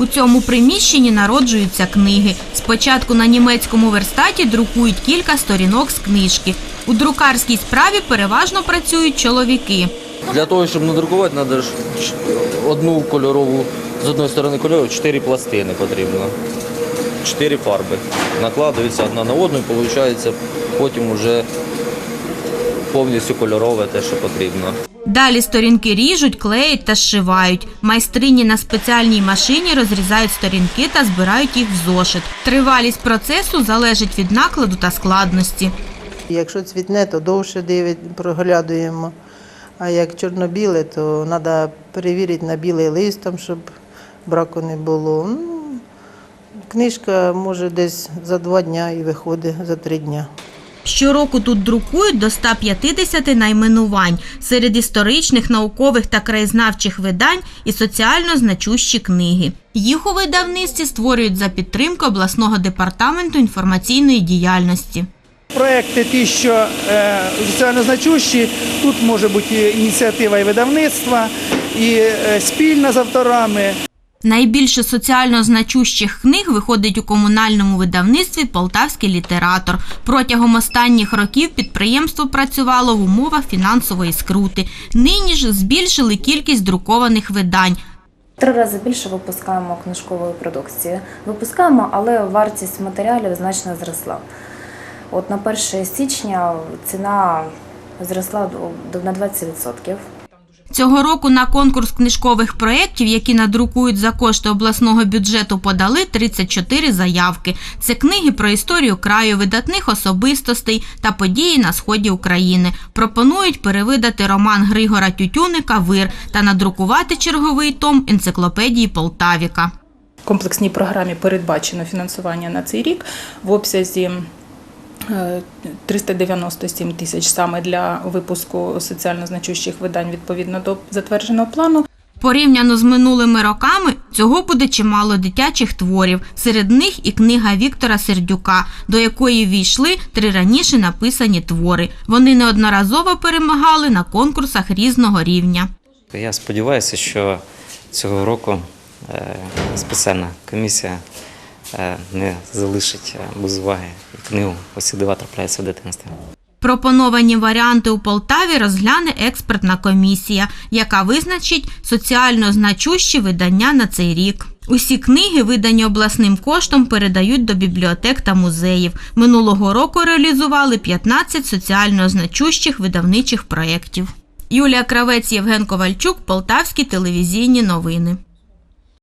У цьому приміщенні народжуються книги. Спочатку на німецькому верстаті друкують кілька сторінок з книжки. У друкарській справі переважно працюють чоловіки. Для того, щоб надрукувати, треба одну кольорову, з одної сторони кольору, чотири пластини потрібно. Чотири фарби. Накладується одна на одну і виходить потім вже повністю кольорове те, що потрібно. Далі сторінки ріжуть, клеять та зшивають. Майстрині на спеціальній машині розрізають сторінки та збирають їх в зошит. Тривалість процесу залежить від накладу та складності. Якщо цвітне, то довше дивить, проглядуємо. А як чорно-біле, то треба перевірити на білий лист, щоб браку не було. Ну, книжка може десь за два дні і виходить за три дні. Щороку тут друкують до 150 найменувань серед історичних, наукових та краєзнавчих видань і соціально значущі книги. Їх у видавництві створюють за підтримки обласного департаменту інформаційної діяльності. Проекти ті, що е, соціально значущі, тут може бути ініціатива і видавництва, і е, спільна з авторами. Найбільше соціально значущих книг виходить у комунальному видавництві Полтавський літератор. Протягом останніх років підприємство працювало в умовах фінансової скрути. Нині ж збільшили кількість друкованих видань. Три рази більше випускаємо книжкової продукції. Випускаємо, але вартість матеріалів значно зросла. От на 1 січня ціна зросла на 20%. Цього року на конкурс книжкових проєктів, які надрукують за кошти обласного бюджету, подали 34 заявки. Це книги про історію краю, видатних особистостей та події на сході України. Пропонують перевидати роман Григора Тютюника Вир та надрукувати черговий том енциклопедії Полтавіка. В комплексній програмі передбачено фінансування на цей рік в обсязі 397 тисяч саме для випуску соціально значущих видань відповідно до затвердженого плану. Порівняно з минулими роками цього буде чимало дитячих творів. Серед них і книга Віктора Сердюка, до якої війшли три раніше написані твори. Вони неодноразово перемагали на конкурсах різного рівня. Я сподіваюся, що цього року е, спеціальна комісія е, не залишить е, без уваги книгу «Усі дива трапляються в дитинстві». Пропоновані варіанти у Полтаві розгляне експертна комісія, яка визначить соціально значущі видання на цей рік. Усі книги, видані обласним коштом, передають до бібліотек та музеїв. Минулого року реалізували 15 соціально значущих видавничих проєктів. Юлія Кравець, Євген Ковальчук, Полтавські телевізійні новини.